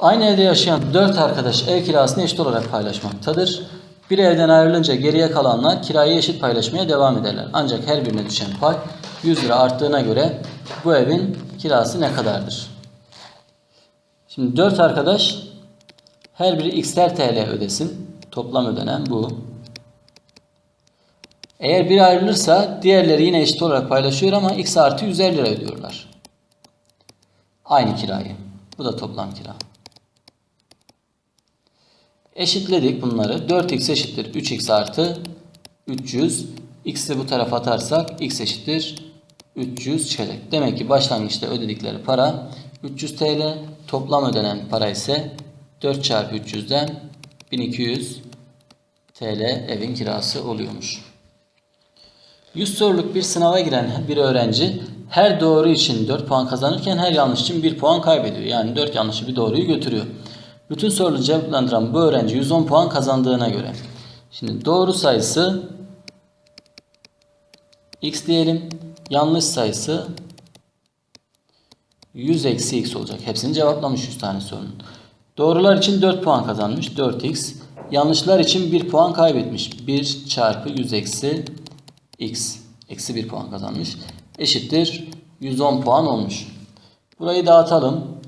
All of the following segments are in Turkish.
Aynı evde yaşayan 4 arkadaş ev kirasını eşit olarak paylaşmaktadır. Bir evden ayrılınca geriye kalanlar kirayı eşit paylaşmaya devam ederler. Ancak her birine düşen pay 100 lira arttığına göre bu evin kirası ne kadardır? Şimdi 4 arkadaş her biri x'ler TL ödesin. Toplam ödenen bu. Eğer biri ayrılırsa diğerleri yine eşit olarak paylaşıyor ama x artı 150 lira ödüyorlar. Aynı kirayı. Bu da toplam kira. Eşitledik bunları. 4x eşittir 3x artı 300. X'i bu tarafa atarsak x eşittir 300 çıkacak. Demek ki başlangıçta ödedikleri para 300 TL. Toplam ödenen para ise 4 çarpı 300'den 1200 TL evin kirası oluyormuş. 100 soruluk bir sınava giren bir öğrenci her doğru için 4 puan kazanırken her yanlış için 1 puan kaybediyor. Yani 4 yanlışı bir doğruyu götürüyor. Bütün soruları cevaplandıran bu öğrenci 110 puan kazandığına göre. Şimdi doğru sayısı x diyelim. Yanlış sayısı 100 eksi x olacak. Hepsini cevaplamış 100 tane sorunun. Doğrular için 4 puan kazanmış. 4x. Yanlışlar için 1 puan kaybetmiş. 1 çarpı 100 eksi x. Eksi 1 puan kazanmış. Eşittir 110 puan olmuş. Burayı dağıtalım.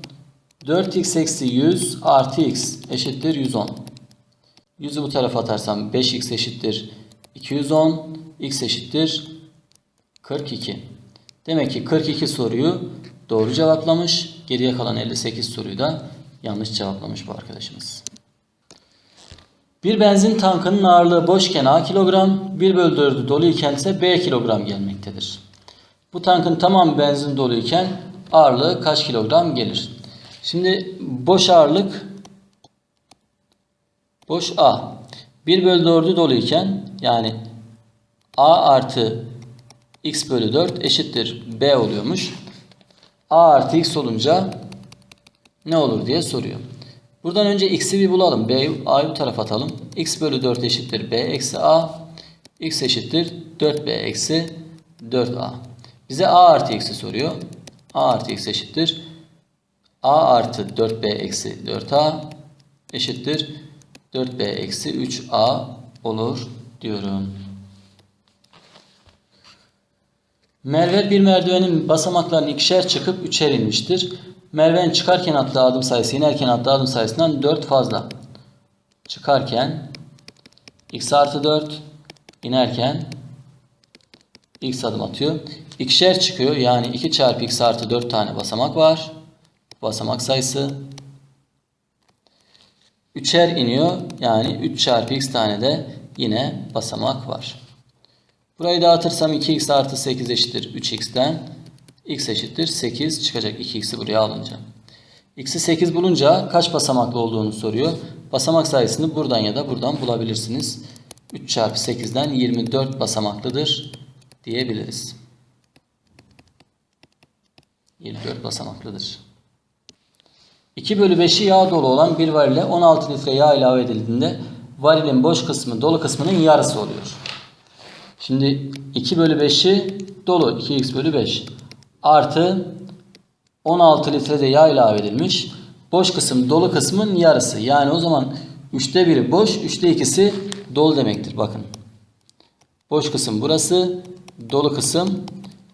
4x eksi 100 artı x eşittir 110. 100'ü bu tarafa atarsam 5x eşittir 210. x eşittir 42. Demek ki 42 soruyu doğru cevaplamış. Geriye kalan 58 soruyu da yanlış cevaplamış bu arkadaşımız. Bir benzin tankının ağırlığı boşken A kilogram, 1 bölü 4'ü doluyken ise B kilogram gelmektedir. Bu tankın tamam benzin doluyken ağırlığı kaç kilogram gelir? Şimdi boş ağırlık boş A. 1 bölü 4'ü doluyken yani A artı x bölü 4 eşittir B oluyormuş. A artı x olunca ne olur diye soruyor. Buradan önce x'i bir bulalım. B'yi A'yı bu tarafa atalım. x bölü 4 eşittir B eksi A. x eşittir 4B eksi 4A. Bize A artı x'i soruyor. A artı x eşittir. A artı 4B eksi 4A eşittir. 4B eksi 3A olur diyorum. Merve bir merdivenin basamaklarını ikişer çıkıp üçer inmiştir. Merve'nin çıkarken attığı adım sayısı inerken attığı adım sayısından 4 fazla. Çıkarken x artı 4 inerken x adım atıyor. İkişer çıkıyor yani 2 çarpı x artı 4 tane basamak var. Basamak sayısı. Üçer iniyor yani 3 çarpı x tane de yine basamak var. Burayı dağıtırsam 2x artı 8 eşittir 3x'ten. x eşittir 8 çıkacak 2x'i buraya alınca. x'i 8 bulunca kaç basamaklı olduğunu soruyor. Basamak sayısını buradan ya da buradan bulabilirsiniz. 3 çarpı 8'den 24 basamaklıdır diyebiliriz. 24 basamaklıdır. 2 bölü 5'i yağ dolu olan bir varile 16 litre yağ ilave edildiğinde varilin boş kısmı dolu kısmının yarısı oluyor. Şimdi 2 bölü 5'i dolu 2x bölü 5 artı 16 litre de yağ ilave edilmiş. Boş kısım dolu kısmın yarısı. Yani o zaman 3'te 1'i boş 3'te 2'si dolu demektir. Bakın. Boş kısım burası. Dolu kısım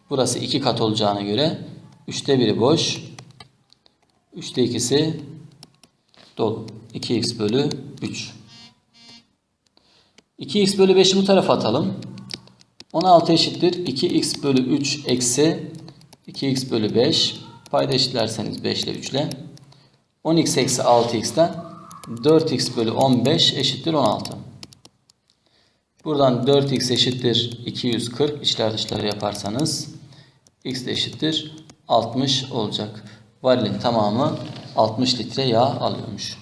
burası 2 kat olacağına göre 3'te 1'i boş. 3'te 2'si dolu. 2x bölü 3. 2x bölü 5'i bu tarafa atalım. 16 eşittir 2x bölü 3 eksi 2x bölü 5. Payda eşitlerseniz 5 ile 3 ile. 10x eksi 6x'ten 4x bölü 15 eşittir 16. Buradan 4x eşittir 240 içler dışları yaparsanız x de eşittir 60 olacak. Varilin tamamı 60 litre yağ alıyormuş.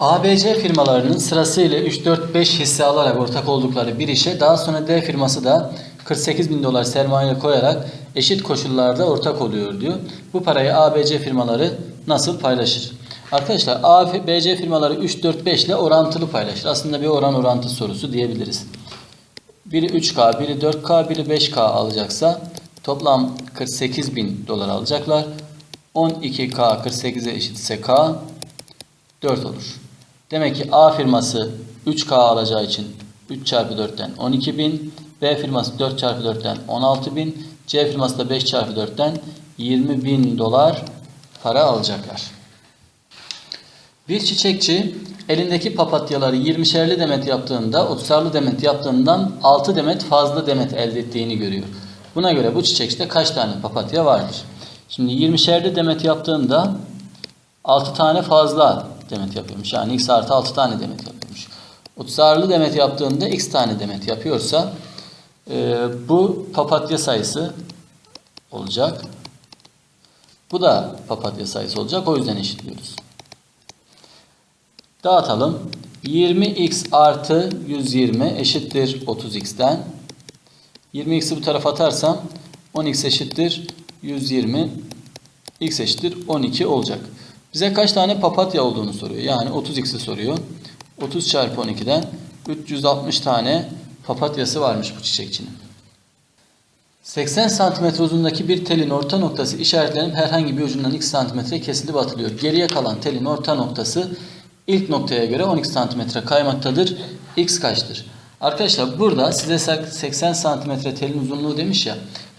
ABC firmalarının sırasıyla 3, 4, 5 hisse alarak ortak oldukları bir işe daha sonra D firması da 48 bin dolar sermaye koyarak eşit koşullarda ortak oluyor diyor. Bu parayı ABC firmaları nasıl paylaşır? Arkadaşlar A, B, C firmaları 3, 4, 5 ile orantılı paylaşır. Aslında bir oran orantı sorusu diyebiliriz. Biri 3K, biri 4K, biri 5K alacaksa toplam 48 bin dolar alacaklar. 12K 48'e eşitse K 4 olur. Demek ki A firması 3K alacağı için 3 çarpı 4'ten 12.000. B firması 4 çarpı 4'ten 16.000. C firması da 5 çarpı 4'ten 20.000 dolar para alacaklar. Bir çiçekçi elindeki papatyaları 20'şerli demet yaptığında 30'arlı demet yaptığından 6 demet fazla demet elde ettiğini görüyor. Buna göre bu çiçekçide kaç tane papatya vardır? Şimdi 20'şerli demet yaptığında 6 tane fazla demet yapıyormuş. Yani x artı 6 tane demet yapıyormuş. 30'arlı demet yaptığında x tane demet yapıyorsa e, bu papatya sayısı olacak. Bu da papatya sayısı olacak. O yüzden eşitliyoruz. Dağıtalım. 20x artı 120 eşittir 30x'ten. 20x'i bu tarafa atarsam 10x eşittir 120 x eşittir 12 olacak. Bize kaç tane papatya olduğunu soruyor. Yani 30x'i soruyor. 30 çarpı 12'den 360 tane papatyası varmış bu çiçekçinin. 80 cm uzunluğundaki bir telin orta noktası işaretlenip herhangi bir ucundan 2 cm kesilip atılıyor. Geriye kalan telin orta noktası ilk noktaya göre 12 cm kaymaktadır. X kaçtır? Arkadaşlar burada size 80 cm telin uzunluğu demiş ya.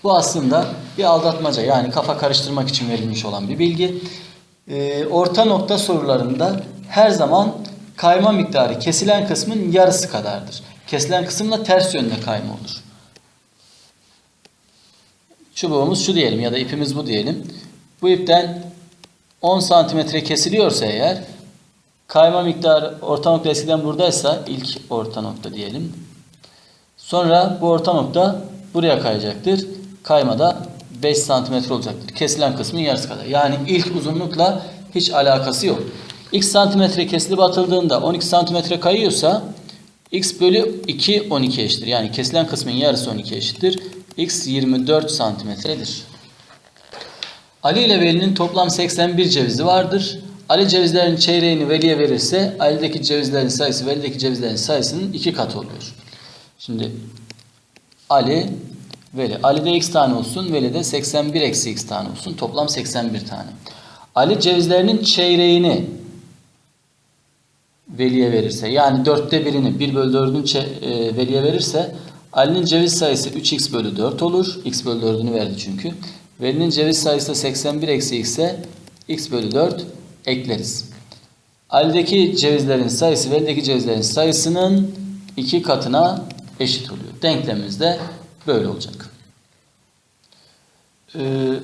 Bu aslında bir aldatmaca yani kafa karıştırmak için verilmiş olan bir bilgi. Ee, orta nokta sorularında her zaman kayma miktarı kesilen kısmın yarısı kadardır. Kesilen kısımla ters yönde kayma olur. Çubuğumuz şu diyelim ya da ipimiz bu diyelim. Bu ipten 10 santimetre kesiliyorsa eğer kayma miktarı orta nokta eskiden buradaysa ilk orta nokta diyelim. Sonra bu orta nokta buraya kayacaktır. Kayma da 5 santimetre olacaktır. Kesilen kısmın yarısı kadar. Yani ilk uzunlukla hiç alakası yok. X santimetre kesilip atıldığında 12 santimetre kayıyorsa x bölü 2 12 eşittir. Yani kesilen kısmın yarısı 12 eşittir. x 24 santimetredir. Ali ile Veli'nin toplam 81 cevizi vardır. Ali cevizlerin çeyreğini Veli'ye verirse Ali'deki cevizlerin sayısı Veli'deki cevizlerin sayısının iki katı oluyor. Şimdi Ali, Veli. Ali'de x tane olsun, Veli'de 81 eksi x tane olsun. Toplam 81 tane. Ali cevizlerinin çeyreğini Veli'ye verirse yani dörtte birini 1 bölü 4'ün e, Veli'ye verirse Ali'nin ceviz sayısı 3x bölü 4 olur. x bölü 4'ünü verdi çünkü. Veli'nin ceviz sayısı 81 eksi x'e x bölü 4 ekleriz. Ali'deki cevizlerin sayısı Veli'deki cevizlerin sayısının iki katına eşit oluyor. Denklemimiz de böyle olacak. Ee,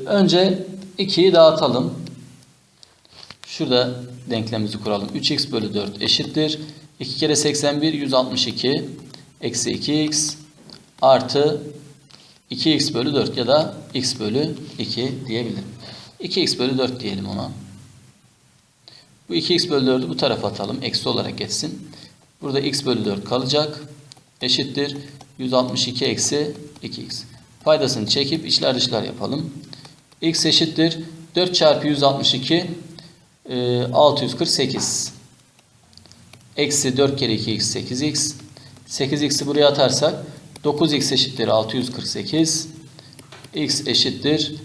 önce 2'yi dağıtalım. Şurada denklemimizi kuralım. 3x bölü 4 eşittir. 2 kere 81 162 eksi 2x artı 2x bölü 4 ya da x bölü 2 diyebilirim. 2x bölü 4 diyelim ona. Bu 2x bölü 4'ü bu tarafa atalım. Eksi olarak geçsin. Burada x bölü 4 kalacak. Eşittir. 162 eksi 2x. Paydasını çekip içler dışlar yapalım. x eşittir. 4 çarpı 162 648 eksi 4 kere 2x 8x 8x'i buraya atarsak 9x eşittir 648 x eşittir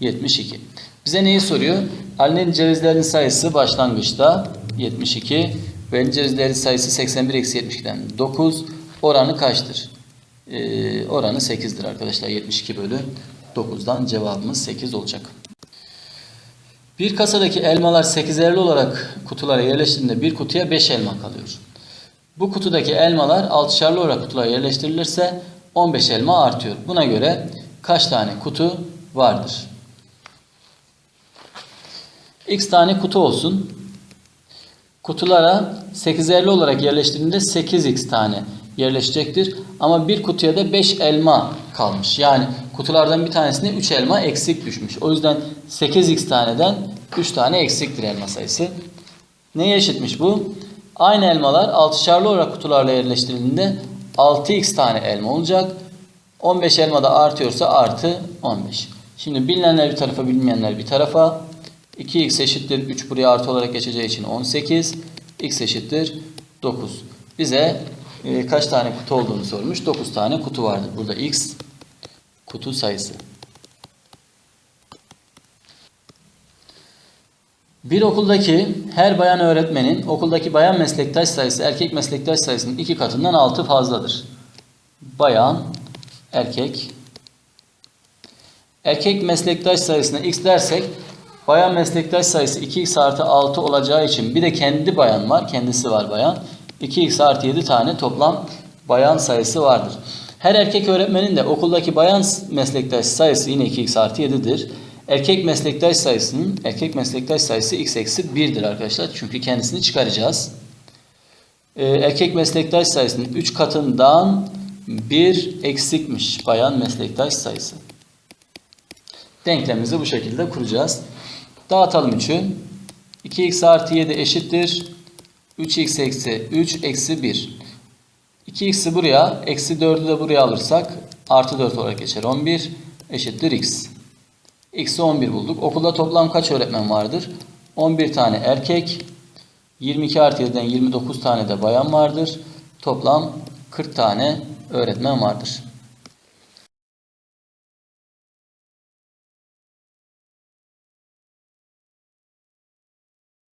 72 bize neyi soruyor? Ali'nin cevizlerinin sayısı başlangıçta 72 ve cevizlerin sayısı 81 eksi 72'den 9 oranı kaçtır? Ee, oranı 8'dir arkadaşlar 72 bölü 9'dan cevabımız 8 olacak. Bir kasadaki elmalar 8'erli olarak kutulara yerleştiğinde bir kutuya 5 elma kalıyor. Bu kutudaki elmalar 6'şarlı olarak kutulara yerleştirilirse 15 elma artıyor. Buna göre kaç tane kutu vardır? X tane kutu olsun. Kutulara 8'erli olarak yerleştirildiğinde 8x tane yerleşecektir. Ama bir kutuya da 5 elma kalmış. Yani kutulardan bir tanesine 3 elma eksik düşmüş. O yüzden 8x taneden 3 tane eksiktir elma sayısı. Neye eşitmiş bu? Aynı elmalar 6'şarlı olarak kutularla yerleştirildiğinde 6x tane elma olacak. 15 elma da artıyorsa artı 15. Şimdi bilinenler bir tarafa bilinmeyenler bir tarafa. 2x eşittir 3 buraya artı olarak geçeceği için 18. x eşittir 9. Bize e, kaç tane kutu olduğunu sormuş. 9 tane kutu vardır. Burada x kutu sayısı. Bir okuldaki her bayan öğretmenin okuldaki bayan meslektaş sayısı erkek meslektaş sayısının iki katından altı fazladır. Bayan, erkek. Erkek meslektaş sayısına x dersek bayan meslektaş sayısı 2x artı 6 olacağı için bir de kendi bayan var. Kendisi var bayan. 2x artı 7 tane toplam bayan sayısı vardır. Her erkek öğretmenin de okuldaki bayan meslektaş sayısı yine 2x artı 7'dir. Erkek meslektaş sayısının erkek meslektaş sayısı x eksi 1'dir arkadaşlar. Çünkü kendisini çıkaracağız. Ee, erkek meslektaş sayısının 3 katından 1 eksikmiş bayan meslektaş sayısı. Denklemimizi bu şekilde kuracağız. Dağıtalım 3'ü. 2x artı 7 eşittir. 3x eksi 3 eksi 1. 2x'i buraya, eksi 4'ü de buraya alırsak artı 4 olarak geçer. 11 eşittir x. X'i 11 bulduk. Okulda toplam kaç öğretmen vardır? 11 tane erkek, 22 artı 7'den 29 tane de bayan vardır. Toplam 40 tane öğretmen vardır.